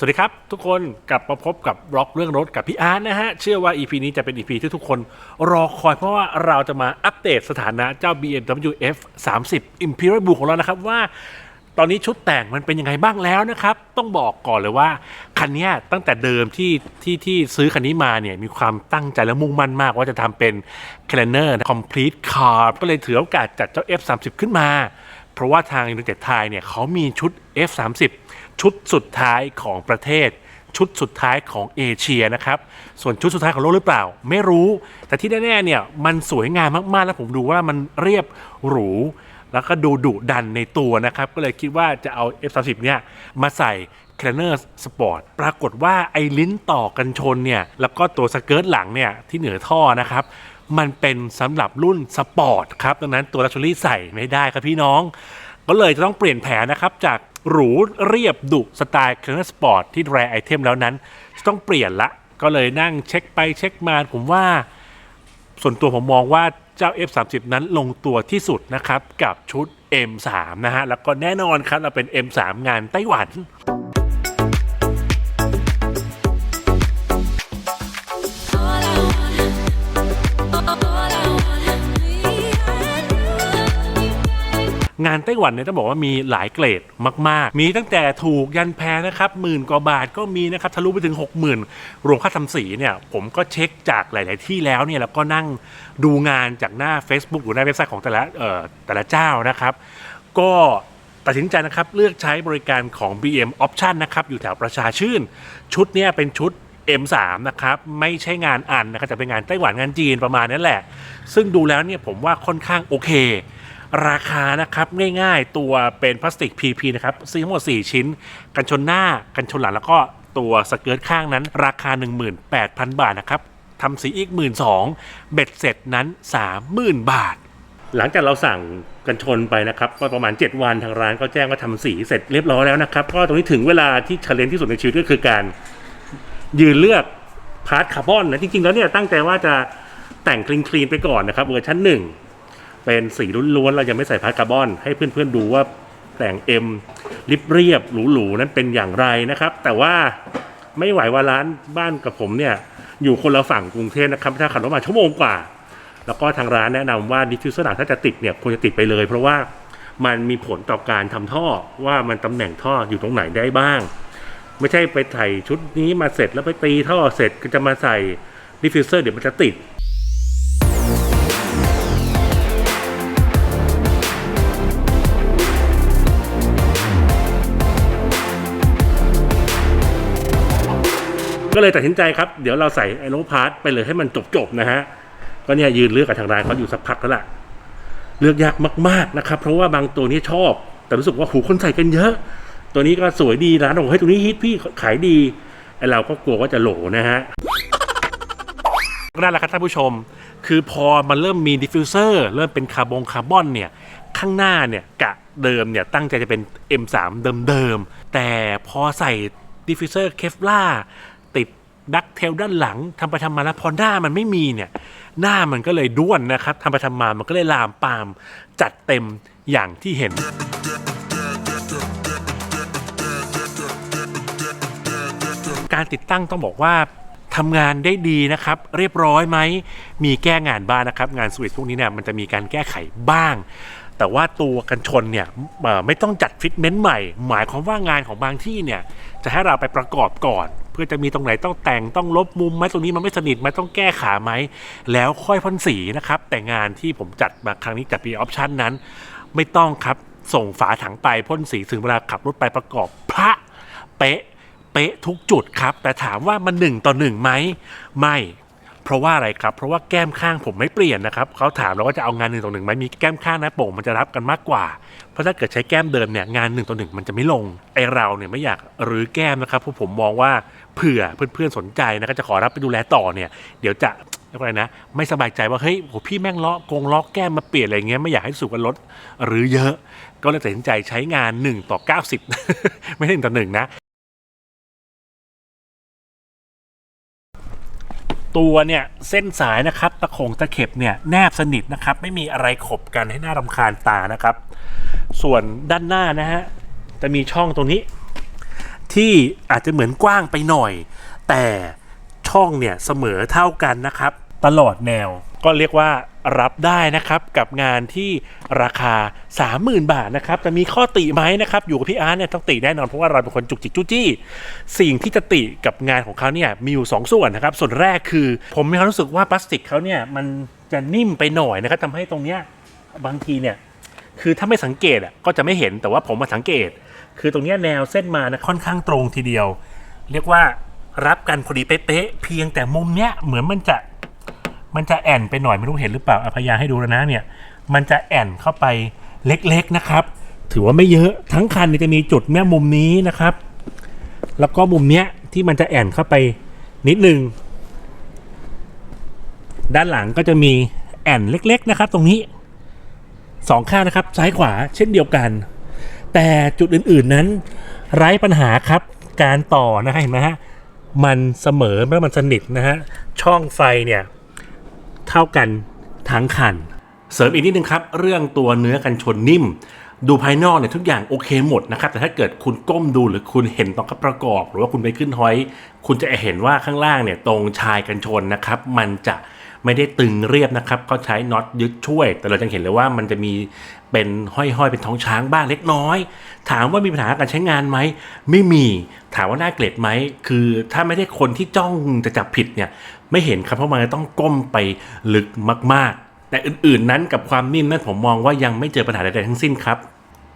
สวัสดีครับ ทุกคนกลับมาพบกับบล็อกเรื่องรถกับพี่อาร์ตนะฮะ เชื่อว่า EP นี้จะเป็น EP ที่ทุกคนรอคอยเพราะว่าเราจะมาอัปเดตสถานะเจ้า BMW F 3 0 Imperial Blue ของเรานะครับว่า ตอนนี้ชุดแต่งมันเป็นยังไงบ้างแล้วนะครับ ต้องบอกก่อนเลยว่า คันนี้ตั้งแต่เดิมที่ที่ที่ซื้อคันนี้มาเนี่ย มีความตั้งใจและมุ่งมั่นมากว่าจะทำเป็น c l a n e r Complete Car ก็เลยถือโอกาสจัดเจ้า F 3 0ขึ้นมา เพราะว่าทางยู i นเต็ดไทยเนี่ยเขามีชุด F 3 0 ชุดสุดท้ายของประเทศ ชุดสุดท้ายของเอเชียนะครับส่วนชุดสุดท้ายของโลกหรือเปล่า ไม่รู้ แต่ที่แน่ๆเนี่ยมันสวยงามมากๆ แล้วผมดูว่ามันเรียบหรูแล้วก็ดูดุดันในตัวนะครับ ก็เลยคิดว่าจะเอา F30 เนี่ยมาใส่ c l a n e r Sport ปรากฏว่าไอ้ลิ้นต่อกันชนเนี่ย แล้วก็ตัวสเกิร์ตหลังเนี่ย ที่เหนือท่อนะครับ มันเป็นสำหรับรุ่นสปอร์ตครับ ดังนั้นตัวลักชัวรี่ใส่ไม่ได้ครับพี่น้อง ก็เลยจะต้องเปลี่ยนแผนนะครับ จาก หรูเรียบดุสไตล์ c l a n e r Sport ที่แรไอเทมแล้วนั้น จะต้องเปลี่ยนละ ก็เลยนั่งเช็คไปเช็คมาผมว่า ส่วนตัวผมมองว่าเจ้า F30 นั้นลงตัวที่สุดนะครับ กับชุด M3 นะฮะ แล้วก็แน่นอนครับเราเป็น M3 งานไต้หวัน งานไต้หวันเนี่ยต้องบอกว่ามีหลายเกรดมาก ๆ มีตั้งแต่ถูกยันแพงนะครับหมื่นกว่าบาทก็มีนะครับทะลุไปถึง 60,000 รวมค่าทำสีเนี่ยผมก็เช็คจากหลาย ๆ ที่แล้วเนี่ยแล้วก็นั่งดูงานจากหน้า Facebook หรือหน้าเว็บไซต์ของแต่ละเอ่อแต่ละเจ้านะครับ ก็ตัดสินใจนะครับเลือกใช้บริการของ BM Option นะครับอยู่แถวประชาชื่น ชุดเนี่ยเป็นชุด M3 นะครับไม่ใช่งานอันนะครับแต่เป็นงานไต้หวันงานจีนประมาณนั้นแหละ ซึ่งดูแล้วเนี่ยผมว่าค่อนข้างโอเค ราคานะครับง่ายๆตัวเป็นพลาสติก PP นะครับซื้อทั้งหมด 4 ชิ้น กันชนหน้ากันชนหลังแล้วก็ตัวสเกิร์ตข้างนั้น ราคา 18,000 บาทนะครับทำสีอีก 12,000เบ็ดเสร็จนั้น 30,000 บาท หลังจากเราสั่งกันชนไปนะครับก็ประมาณ 7 วันทางร้านก็แจ้งว่าทำสีเสร็จเรียบร้อยแล้วนะครับ ก็ตรงนี้ถึงเวลาที่เชลเลนที่สุดในชีวิตก็คือการยืนเลือกพาร์ทคาร์บอนนะจริงๆแล้วเนี่ยตั้งใจว่าจะแต่งคลีนคลีนๆไปก่อนนะครับเวอร์ชันหนึ่ง เป็นสีล้วนๆเรายังไม่ใส่พาร์ทคาร์บอน ให้เพื่อนๆดูว่าแต่ง M ริบเรียบหรูๆนั้นเป็นอย่างไรนะครับ แต่ว่าไม่ไหวว่าร้านบ้านกับผมเนี่ยอยู่คนละฝั่งกรุงเทพนะครับถ้าขับรถมาชั่วโมงกว่า แล้วก็ทางร้านแนะนำว่าดิฟฟิวเซอร์หลังถ้าจะติดเนี่ยควรจะติดไปเลย เพราะว่ามันมีผลต่อการทำท่อว่ามันตำแหน่งท่ออยู่ตรงไหนได้บ้าง ไม่ใช่ไปใส่ชุดนี้มาเสร็จแล้วไปตีท่อเสร็จก็จะมาใส่ดิฟฟิวเซอร์เดี๋ยวมันจะติด ก็เลยตัดสินใจครับ เดี๋ยวเราใส่ไอโนพาร์ทไปเลยให้มันจบๆนะฮะ ก็เนี่ยยืนเลือกกับทางร้านเขาอยู่สักพักแล้วล่ะ เลือกยากมากๆนะครับ เพราะว่าบางตัวนี้ชอบ แต่รู้สึกว่าหูคนใส่กันเยอะ ตัวนี้ก็สวยดีร้านบอกเฮ้ตัวนี้ฮิตพี่ขายดีไอเราก็กลัวว่าจะโหลนะฮะนั่นแหละครับท่านผู้ชม คือพอมันเริ่มมีดิฟฟิวเซอร์เริ่มเป็นคาร์บอนคาร์บอนเนี่ยข้างหน้าเนี่ยกะเดิมเนี่ยตั้งใจจะเป็น M3 เดิมๆแต่พอใส่ดิฟฟิวเซอร์เคฟล่า ดักเทลด้านหลังทำไปทำมาแล้วพอหน้ามันไม่มีเนี่ยหน้ามันก็เลยด้วนนะครับทำไปทำมามันก็เลยลามปามจัดเต็มอย่างที่เห็นการติดตั้งต้องบอกว่าทำงานได้ดีนะครับ เรียบร้อยไหมมีแก้งานบ้างนะครับ งานสวิตช์พวกนี้เนี่ยมันจะมีการแก้ไขบ้าง แต่ว่าตัวกันชนเนี่ยไม่ต้องจัดฟิตเมนต์ใหม่ หมายความว่างานของบางที่เนี่ยจะให้เราไปประกอบก่อน พื่อจะมีตรงไหนต้องแต่งต้องลบมุมไหมตรงนี้มันไม่สนิทไหมต้องแก้ขาไหมแล้วค่อยพ่นสีนะครับแต่งานที่ผมจัดมาครั้งนี้จัดปีออปชันนั้น ไม่ต้องครับส่งฝาถังไปพ่นสีถึงเวลาขับรถไปประกอบพระเป๊ะเป๊ะทุกจุดครับ แต่ถามว่ามันหนึ่งต่อหนึ่งไหมไม่ เพราะว่าอะไรครับ เพราะว่าแก้มข้างผมไม่เปลี่ยนนะครับเขาถามเราว่าจะเอางานหนึ่งต่อหนึ่งไหมมีแก้มข้างนะโป่งมันจะรับกันมากกว่า เพราะถ้าเกิดใช้แก้มเดิมเนี่ยงานหนึ่งต่อหนึ่งมันจะไม่ลงไอเราเนี่ยไม่อยากรื้อแก้มนะครับเพราะผมมองว่าเผื่อเพื่อนๆสนใจนะก็จะขอรับไปดูแลต่อเนี่ยเดี๋ยวจะอะไรนะไม่สบายใจว่าเฮ้ยโหพี่แม่งล้อกงล้อแก้มมาเปลี่ยนอะไรเงี้ยไม่อยากให้สูกกันลดหรือเยอะ ก็เลยตัดสินใจใช้งาน 1 ต่อ 90 ไม่ใช่1ต่อ1นะ ตัวเนี่ยเส้นสายนะครับตะขงตะเข็บเนี่ยแนบสนิทนะครับ ไม่มีอะไรขบกันให้หน้ารำคาญตานะครับ ส่วนด้านหน้านะฮะจะมีช่องตรงนี้ ที่อาจจะเหมือนกว้างไปหน่อย แต่ช่องเนี่ยเสมอเท่ากันนะครับ ตลอดแนวก็เรียกว่า รับได้นะครับกับงานที่ราคา 30,000 บาทนะครับจะมีข้อติไหมนะครับอยู่กับพี่อาร์ตเนี่ยต้องติแน่นอนเพราะว่าเราเป็นคนจุกจิกจู้จี้ สิ่งที่จะติกับงานของเขาเนี่ยมีอยู่ 2 ส่วนนะครับส่วนแรกคือ ผมมีความรู้สึกว่าพลาสติกเขาเนี่ยมันจะนิ่มไปหน่อยนะครับทำให้ตรงเนี้ยบางทีเนี่ยคือถ้าไม่สังเกตอะก็จะไม่เห็นแต่ว่าผมมาสังเกต คือตรงเนี้ยแนวเส้นมานะค่อนข้างตรงทีเดียว เรียกว่ารับกันพอดีเป๊ะๆเพียงแต่มุมเนี้ยเหมือนมันจะ มันจะแอนไปหน่อยไม่รู้เห็นหรือเปล่าอพยาให้ดูแล้วนะเนี่ย มันจะแอนเข้าไปเล็กๆนะครับ ถือว่าไม่เยอะทั้งคันจะมีจุดแม่มุมนี้นะครับ แล้วก็มุมเนี้ยที่มันจะแอนเข้าไปนิดนึงด้านหลังก็จะมีแอนเล็ก ๆ นะครับ ตรงนี้สองข้างนะครับ ซ้ายขวาเช่นเดียวกัน แต่จุดอื่นๆนั้น ไร้ปัญหาครับ การต่อนะฮะเห็นไหมฮะมันเสมอและมันสนิทนะฮะช่องไฟเนี่ย เท่ากันทั้งคัน เสริมอีกนิดนึงครับ เรื่องตัวเนื้อกันชนนิ่ม ดูภายนอกเนี่ยทุกอย่างโอเคหมดนะครับ แต่ถ้าเกิดคุณก้มดูหรือคุณเห็นตอนเขาประกอบ หรือว่าคุณไปขึ้นฮอย คุณจะเห็นว่าข้างล่างเนี่ยตรงชายกันชนนะครับ มันจะไม่ได้ตึงเรียบนะครับเขาใช้น็อตยึดช่วย แต่เราจะเห็นเลยว่ามันจะมีเป็นห้อยๆ เป็นท้องช้างบ้างเล็กน้อย ถามว่ามีปัญหาการใช้งานไหม ไม่มี ถามว่าน่าเกลียดไหม คือถ้าไม่ได้คนที่จ้องจะจับผิดเนี่ย ไม่เห็นครับเพราะมันต้องก้มไปลึกมากๆ แต่อื่นๆนั้นกับความนิ่มนั้นผมมองว่ายังไม่เจอปัญหาใดๆทั้งสิ้นครับ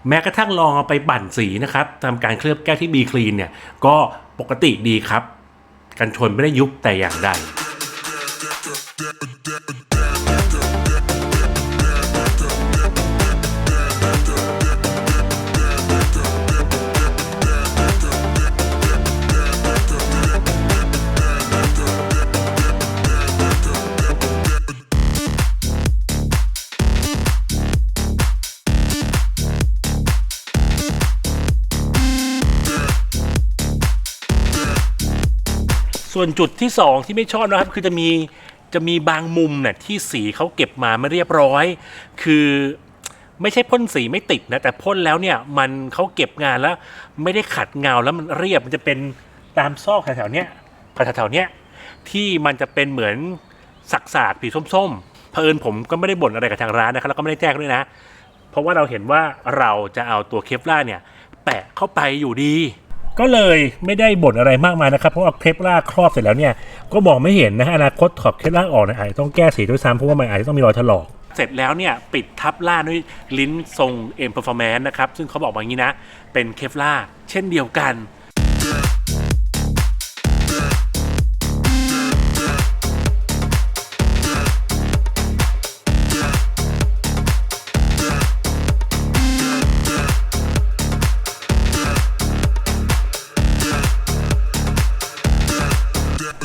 แม้กระทั่งลองเอาไปบั่นสีนะครับทำการเคลือบแก้วที่บีคลีนเนี่ยก็ปกติดีครับ กันชนไม่ได้ยุบแต่อย่างใด ส่วนจุดที่ 2 ที่ไม่ชอบนะครับ คือจะมีจะมีบางมุมเนี่ยที่สีเขาเก็บมาไม่เรียบร้อย คือไม่ใช่พ่นสีไม่ติดนะแต่พ่นแล้วเนี่ยมันเขาเก็บงานแล้วไม่ได้ขัดเงาแล้วมันเรียบมันจะเป็นตามซอกแถวๆเนี้ยแถวๆเนี้ยที่มันจะเป็นเหมือนสักสากผีส้มๆเพอิญผมก็ไม่ได้บ่นอะไรกับทางร้านนะครับแล้วก็ไม่ได้แจ้งด้วยนะ เพราะว่าเราเห็นว่าเราจะเอาตัวเคฟล่าเนี่ยแปะเข้าไปอยู่ดี ก็เลยไม่ได้บ่นอะไรมากมายนะครับ เพราะว่าเคปล่าครอบเสร็จแล้วเนี่ย ก็มองไม่เห็นนะฮะอนาคตถอดเคปล่าออกนะอาจจะต้องแก้สีด้วยซ้ำเพราะว่ามันอาจจะต้องมีรอยถลอกเสร็จแล้วเนี่ยปิดทับล่าด้วยลิ้นทรงเอ็มเพอร์ฟอร์แมนซ์นะครับ ซึ่งเขาบอกมาอย่างนี้นะ เป็นเคฟล่าเช่นเดียวกัน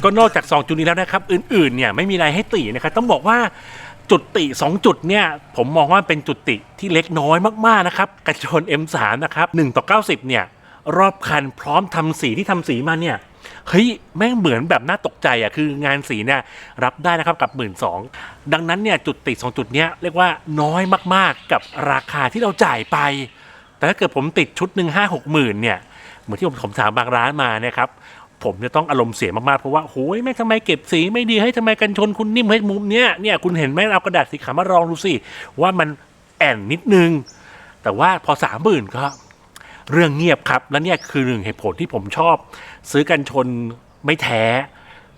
ก็นอกจาก 2 จุดนี้แล้วนะครับ อื่นๆเนี่ยไม่มีอะไรให้ตินะครับต้องบอกว่าจุดติ 2 จุดเนี่ยผมมองว่าเป็นจุดติที่เล็กน้อยมากๆนะครับกระชน M3 นะครับ1ต่อ90 เนี่ยรอบคันพร้อมทำสีที่ทำสีมาเนี่ยเฮ้ยแม่งเหมือนแบบน่าตกใจอะคืองานสีเนี่ยรับได้นะครับกับ 1 2ื่นดังนั้นเนี่ยจุดติ2จุดเนี้ยเรียกว่าน้อยมากๆกับราคาที่เราจ่ายไป แต่ถ้าเกิดผมติดชุดหนึ่งห้าหกหมื่นเนี่ยเหมือนที่ผมผมถามบางร้านมาเนี่ยครับ ผมจะต้องอารมณ์เสียมากๆ เพราะว่าโอ้ยแม่ทำไมเก็บสีไม่ดีให้ทำไมกันชนคุณนิ่มให้มุมเนี้ยเนี่ยคุณเห็นไหมเอากระดาษสีขาวมารองดูสิ ว่ามันแอนนิดนึง แต่ว่าพอสามหมื่นก็ เรื่องเงียบครับ และเนี่ยคือหนึ่งเหตุผลที่ผมชอบ ซื้อกันชนไม่แท้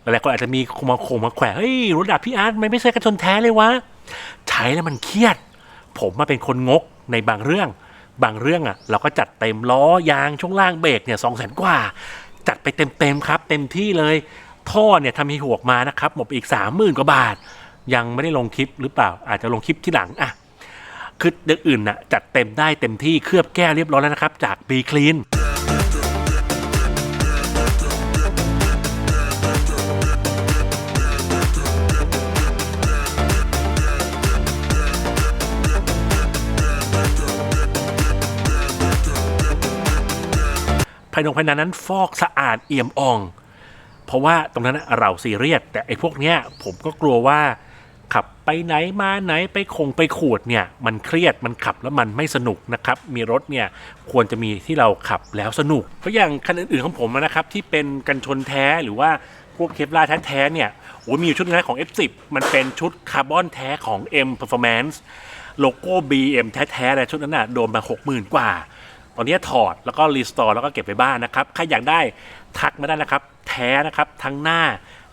หลายๆคนอาจจะมีคงมาโคงมาแขวะเฮ้ยรถดับพี่อาร์ตทำไมไม่ใช่กันชนแท้เลยวะใช้แล้วมันเครียด ผมมาเป็นคนงกในบางเรื่อง บางเรื่องอะ เราก็จัดเต็มล้อยางช่วงล่างเบรกเนี่ยสองแสนกว่า จัดไปเต็มๆครับ เต็มที่เลยท่อเนี่ยทำให้หวกมานะครับหมดอีกสามหมื่นกว่าบาท ยังไม่ได้ลงคลิปหรือเปล่า อาจจะลงคลิปที่หลังอะคือเรื่องอื่นน่ะจัดเต็มได้เต็มที่เคลือบแก้เรียบร้อยแล้วนะครับ จากบีคลีน ยในภายในนั้นฟอกสะอาดเอี่ยมอ่อง เพราะว่าตรงนั้นเราซีเรียสแต่ไอ้พวกเนี้ยผมก็กลัวว่าขับไปไหนมาไหนไปคงไปขูดเนี่ยมันเครียดมันขับแล้วมันไม่สนุกนะครับ มีรถเนี่ยควรจะมีที่เราขับแล้วสนุก เพราะอย่างคันอื่นๆของผมนะครับที่เป็นกันชนแท้หรือว่าพวกเคปลาร์แท้ๆเนี่ยโอ้ยมีอยู่ชุดนึงนะของ F10 มันเป็นชุดคาร์บอนแท้ของ M Performance โลโก้ BM แท้ๆเลยชุดนั้นน่ะโดนมา 60,000 กว่า อนนี้ถอดแล้วก็รีสตอร์แล้วก็เก็บไปบ้านนะครับ ใครอยากได้ทักมาได้นะครับ แท้นะครับทั้งหน้า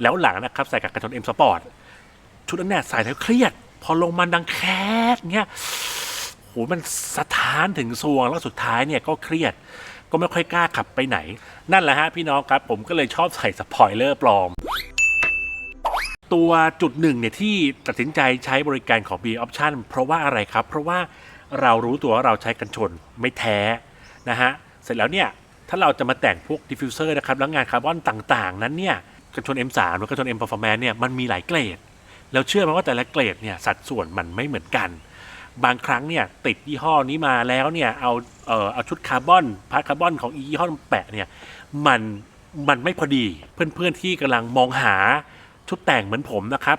แล้วหลังนะครับ ใส่กับกระชน M Sport ชุดนั้นเนี่ยใส่แล้วเครียด พอลงมันดังแคสเงี้ยโหมันสะท้านถึงซวงแล้วสุดท้ายเนี่ยก็เครียด ก็ไม่ค่อยกล้าขับไปไหน นั่นแหละฮะพี่น้องครับ ผมก็เลยชอบใส่สปอยเลอร์ปลอมตัวจุดหนึ่งเนี่ยที่ตัดสินใจใช้บริการของ B Option เพราะว่าอะไรครับ เพราะว่าเรารู้ตัวว่าเราใช้กันชนไม่แท้ นะฮะเสร็จแล้วเนี่ยถ้าเราจะมาแต่งพวกดิฟฟิวเซอร์นะครับแล้วงานคาร์บอนต่างๆ นั้นเนี่ยกันชน M3 หรือกันชน M Performance เนี่ยมันมีหลายเกรด แล้วเชื่อไหมว่าแต่ละเกรดเนี่ยสัดส่วนมันไม่เหมือนกัน บางครั้งเนี่ยติดยี่ห้อนี้มาแล้วเนี่ยเอาเอ่อเอาชุดคาร์บอนพาร์ทคาร์บอนของอียี่ห้อแปะเนี่ยมันมันไม่พอดีเพื่อนๆที่กำลังมองหาชุดแต่งเหมือนผมนะครับ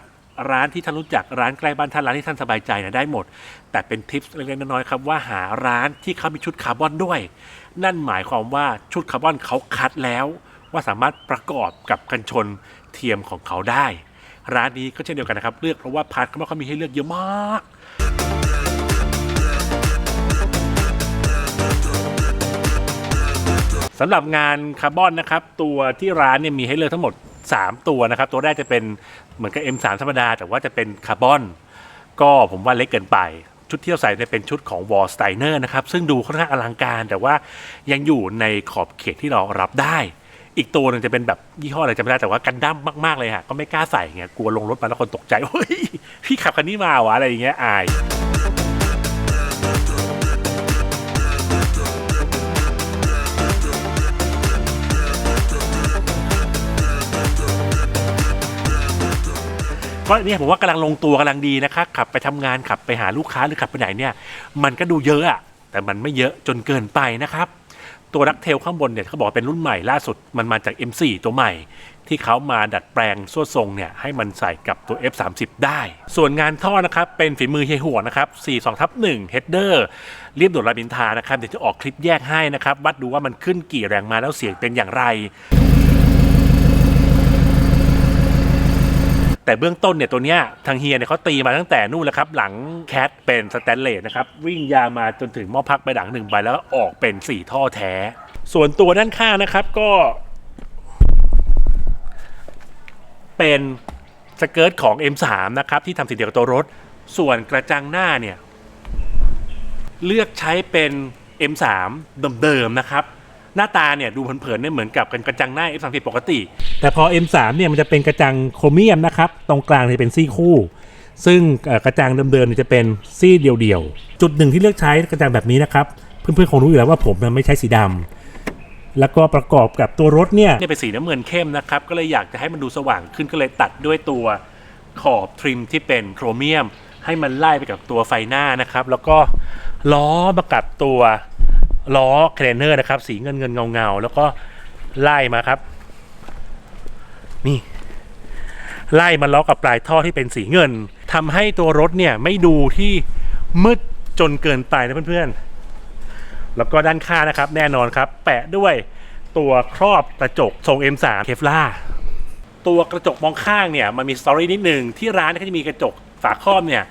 ร้านที่ท่านรู้จักร้านใกล้บ้านท่านร้านที่ท่านสบายใจนี่ยได้หมด แต่เป็นทิปเล็กๆน้อยๆครับว่าหาร้านที่เขามีชุดคาร์บอนด้วย นั่นหมายความว่าชุดคาร์บอนเขาคัดแล้ว ว่าสามารถประกอบกับกันชนเทียมของเขาได้ ร้านนี้ก็เช่นเดียวกันนะครับเลือกเพราะว่าพาร์ทเขาไม่ค่อยมีให้เลือกเยอะมากสำหรับงานคาร์บอนนะครับตัวที่ร้านเนี่ยมีให้เลือกทั้งหมด 3 ตัวนะครับ ตัวแรกจะเป็นเหมือนกับ M3 ธรรมดา แต่ว่าจะเป็นคาร์บอน ก็ผมว่าเล็กเกินไป ชุดที่เราใส่เนี่ยเป็นชุดของ Wall s t e i n e r นะครับ ซึ่งดูค่อนข้างอลังการ แต่ว่ายังอยู่ในขอบเขตที่เรารับได้ อีกตัวหนึงจะเป็นแบบยี่ห้ออะไรจำไม่ได้แต่ว่ากันดั้มมากๆเลยฮะก็ไม่กล้าใส่เงี้ยกลัวลงรถมาแล้วคนตกใจเฮ้ยพี่ขับคันนี้มาวะอะไรอย่างเงี้ยอาย ก็เนี่ยผมว่ากำลังลงตัวกำลังดีนะครับขับไปทำงานขับไปหาลูกค้าหรือขับไปไหนเนี่ย มันก็ดูเยอะอะแต่มันไม่เยอะจนเกินไปนะครับ ตัวดักเทลข้างบนเนี่ยเขาบอกเป็นรุ่นใหม่ล่าสุดมันมาจาก M4 ตัวใหม่ ที่เขามาดัดแปลงส่วนทรงเนี่ยให้มันใส่กับตัว F30 ได้ ส่วนงานท่อนะครับเป็นฝีมือเฮียหัวนะครับ42ทับ1 Header เรียบด่วนรามอินทรานะครับเดี๋ยวจะออกคลิปแยกให้นะครับวัดดูว่ามันขึ้นกี่แรงมาแล้วเสียงเป็นอย่างไร แต่เบื้องต้นเนี่ยตัวเนี้ยทางเฮียเนี่ยเขาตีมาตั้งแต่นู่นแล้วครับ หลังแคทเป็นสแตนเลสนะครับ วิ่งยามาจนถึงหม้อพักไปหลังหนึ่งใบแล้วก็ออกเป็น 4 ท่อแท้ ส่วนตัวด้านข้างนะครับก็ เป็นสเกิร์ตของ M3 นะครับ ที่ทำสีเดียวกับตัวรถ ส่วนกระจังหน้าเนี่ย เลือกใช้เป็น M3 เดิมๆนะครับ หน้าตาเนี่ยดูเผินๆเนี่ยเหมือนกับกันกระจังหน้า F30 ปกติ แต่พอ M3 เนี่ยมันจะเป็นกระจังโครเมียมนะครับตรงกลางจะเป็นซี่คู่ ซึ่งเอ่อกระจังเดิมๆเนี่ยจะเป็นซี่เดียวๆจุดหนึ่งที่เลือกใช้กระจังแบบนี้นะครับเพื่อนๆคงรู้อยู่แล้วว่าผมเนี่ยไม่ใช้สีดำแล้วก็ประกอบกับตัวรถเนี่ยเป็นสีน้ำเงินเข้มนะครับ ก็เลยอยากจะให้มันดูสว่างขึ้นก็เลยตัดด้วยตัวขอบทริมที่เป็นโครเมียม ให้มันไล่ไปกับตัวไฟหน้านะครับ แล้วก็ล้อมากับตัว ล้อเครนเนอร์นะครับ สีเงินเงินเงาเงาแล้วก็ไล่มาครับ นี่ ไล่มาล้อกับปลายท่อที่เป็นสีเงินทำให้ตัวรถเนี่ยไม่ดูที่มืดจนเกินไปนะเพื่อนๆ แล้วก็ด้านข้างนะครับ แน่นอนครับ แปะด้วยตัวครอบกระจกทรง M3 เคฟล่าตัวกระจกมองข้างเนี่ยมันมีสตอรี่นิดหนึ่งที่ร้านเขาจะมีกระจกฝาครอบเนี่ย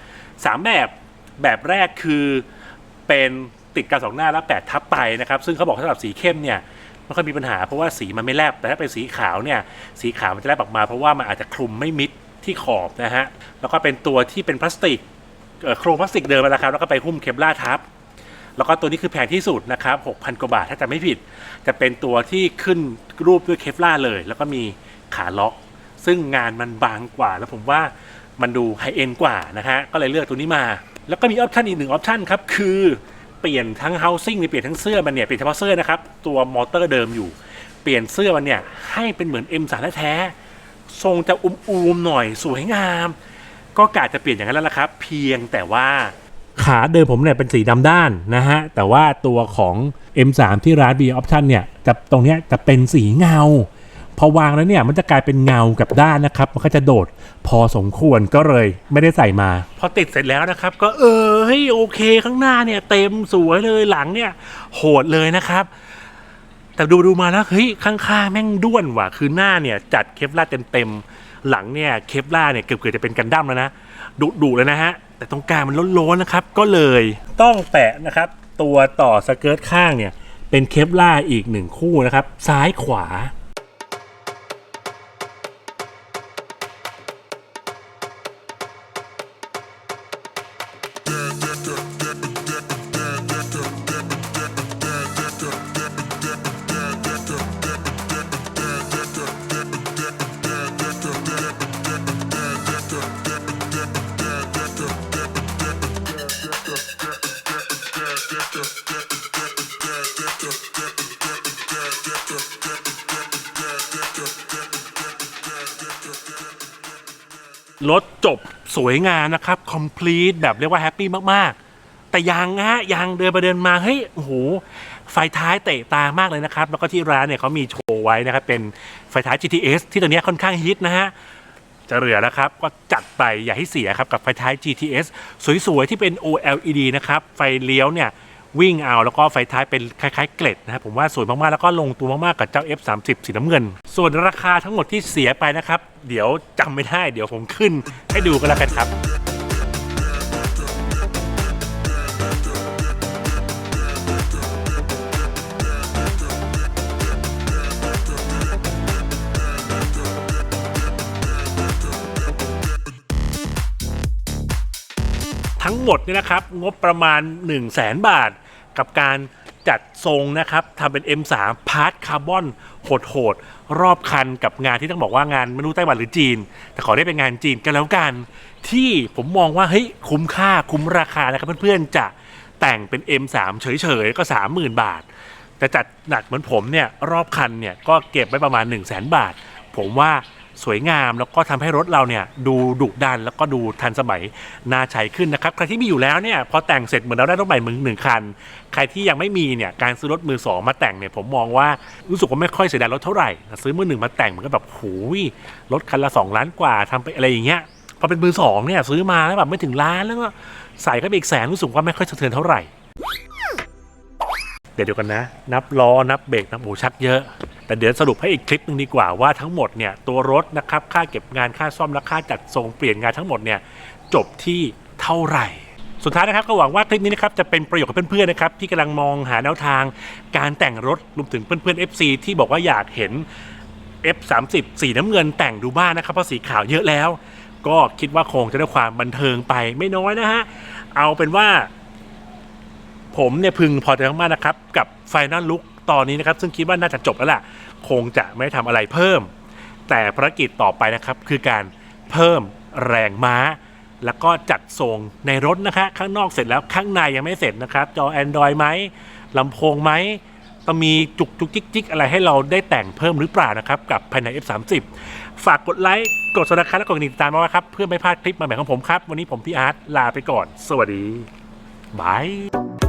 สามแบบแบบแรกคือเป็น ติดกาวสองหน้าแล้วแปะทับไปนะครับ ซึ่งเขาบอกสำหรับสีเข้มเนี่ยไม่ค่อยมีปัญหาเพราะว่าสีมันไม่แลบแต่ถ้าเป็นสีขาวเนี่ยสีขาวมันจะแลบออกมา เพราะว่ามันอาจจะคลุมไม่มิดที่ขอบนะฮะแล้วก็เป็นตัวที่เป็นพลาสติกโครงพลาสติกเดิมนะครับแล้วก็ไปหุ้มเคปลาทับแล้วก็ตัวนี้คือแพงที่สุดนะครับ6,000 กว่าบาทถ้าจะไม่ผิด จะเป็นตัวที่ขึ้นรูปด้วยเคฟล่าเลย แล้วก็มีขาล็อก ซึ่งงานมันบางกว่า แล้วผมว่ามันดูไฮเอ็นกว่านะฮะก็เลยเลือกตัวนี้มา แล้วก็มีออปชันอีกหนึ่งออปชันครับ คือ เปลี่ยนทั้ง housing เปลี่ยนทั้งเสื้อมันเนี่ยเปลี่ยนเฉพาะเสื้อนะครับตัวมอเตอร์เดิมอยู่ เปลี่ยนเสื้อมันเนี่ยให้เป็นเหมือน M3 แท้ทรงจะอุ้มๆหน่อยสวยงาม ก็กะจะเปลี่ยนอย่างนั้นแล้วละครับ เพียงแต่ว่าขาเดิมผมเนี่ยเป็นสีดำด้านนะฮะ แต่ว่าตัวของ M3 ที่ร้าน B Option เนี่ยจะตรงเนี้ยจะเป็นสีเงา พอวางแล้วเนี่ยมันจะกลายเป็นเงากับด้านนะครับ มันก็จะโดดพอสมควรก็เลยไม่ได้ใส่มา พอติดเสร็จแล้วนะครับ ก็เออเฮ้ยโอเคข้างหน้าเนี่ย เต็มสวยเลยหลังเนี่ย โหดเลยนะครับ แต่ดูดูมาแล้วเฮ้ยข้างๆแม่งด้วนว่ะคือหน้าเนี่ย จัดเคปลาเต็มๆหลังเนี่ยเคปลาเนี่ยเกือบๆจะเป็นกันดั้มแล้วนะดุดุเลยนะฮะแต่ตรงกลางมันล้นๆนะครับ ก็เลยต้องแปะนะครับ ตัวต่อสเกิร์ตข้างเนี่ยเป็นเคปลาอีกหนึ่งคู่นะครับ ซ้ายขวา จบสวยงามนะครับ complete แบบเรียกว่าแฮปปี้มากๆ แต่ยังฮะยังเดินไปเดินมาเฮ้ยโอ้โหไฟท้ายเตะตามากเลยนะครับ แล้วก็ที่ร้านเนี่ยเขามีโชว์ไว้นะครับ เป็นไฟท้าย GTS ที่ตัวนี้ค่อนข้างฮิตนะฮะจะเหลือแล้วครับ ก็จัดไปอย่าให้เสียครับ กับไฟท้าย GTS สวยๆ ที่เป็น OLED นะครับ ไฟเลี้ยวเนี่ย วิ่งเอาแล้วก็ไฟท้ายเป็นคล้ายๆเกล็ดนะครับผมว่าสวยมากๆแล้วก็ลงตัวมากๆกับเจ้า F30 สีน้ำเงิน ส่วนราคาทั้งหมดที่เสียไปนะครับ เดี๋ยวจำไม่ได้เดี๋ยวผมขึ้นให้ดูกันแล้วกันครับทั้งหมดเนี่ยนะครับงบประมาณ 1 0 0 0 0แสนบาท กับการจัดทรงนะครับทำเป็น M3 พาร์ทคาร์บอนโหดๆรอบคันกับงานที่ต้องบอกว่างานไม่รู้ไต้หวันหรือจีน แต่ขอได้เป็นงานจีนกันแล้วกัน ที่ผมมองว่าเฮ้ยคุ้มค่าคุ้มราคานะครับเพื่อนๆจะแต่งเป็น M3 เฉยๆ ก็ 30,000 บาท แต่จัดหนักเหมือนผมเนี่ยรอบคันเนี่ยก็เก็บไว้ประมาณ 1 0 0 0 0แสนบาท ผมว่า สวยงาม แล้วก็ทำให้รถเราเนี่ยดูดุดันแล้วก็ดูทันสมัยน่าใช้ขึ้นนะครับใครที่มีอยู่แล้วเนี่ยพอแต่งเสร็จเหมือนเราได้รถใหม่มือหนึ่งคัน ใครที่ยังไม่มีเนี่ยการซื้อรถมือสองมาแต่งเนี่ยผมมองว่ารู้สึกว่าไม่ค่อยเสียดายรถเท่าไหร่ซื้อมือหนึ่งมาแต่งเหมือนกับแบบโหูยรถคันละสองล้านกว่าทำไปอะไรอย่างเงี้ยพอเป็นมือสองเนี่ยซื้อมาแล้วแบบไม่ถึงล้านแล้วก็ใส่เข้าไปอีกแสนรู้สึกว่าไม่ค่อยสะเทือนเท่าไหร่เดี๋ยวเดี๋ยวกันนะ นับล้อนับเบรกนับหมูชักเยอะ แต่เดี๋ยวสรุปให้อีกคลิปหนึ่งดีกว่าว่าทั้งหมดเนี่ยตัวรถนะครับค่าเก็บงานค่าซ่อมและค่าจัดทรงเปลี่ยนงานทั้งหมดเนี่ยจบที่เท่าไหร่สุดท้ายนะครับก็หวังว่าคลิปนี้นะครับจะเป็นประโยชน์กับเพื่อนๆนะครับที่กำลังมองหาแนวทาง การแต่งรถรวมถึงเพื่อนๆ FC ที่บอกว่าอยากเห็น F30 สีน้ำเงินแต่งดูบ้านนะครับเพราะสีขาวเยอะแล้ว ก็คิดว่าคงจะได้ความบันเทิงไปไม่น้อยนะฮะเอาเป็นว่า ผมเนี่ยพึงพอใจมากๆนะครับกับไฟน a ลลุก ตอนนี้นะครับซึ่งคิดว่าน่าจะจบแล้วล่ะ คงจะไม่ทำอะไรเพิ่ม แต่ภารกิจต่อไปนะครับคือการเพิ่มแรงม้า แล้วก็จัดทรงในรถนะคะข้างนอกเสร็จแล้วข้างในยังไม่เสร็จนะครับจอ Android ไหมลำโพงไหมต้องมีจุกจุกจิกจิกอะไรให้เราได้แต่งเพิ่มหรือเปล่านะครับ กับภายใน F30 ฝากกดไลค์ กด subscribe และกดติดตามมาไว้ครับ เพื่อไม่พลาดคลิปใหม่ของผมครับ วันนี้ผมพี่อาร์ตลาไปก่อน สวัสดี บาย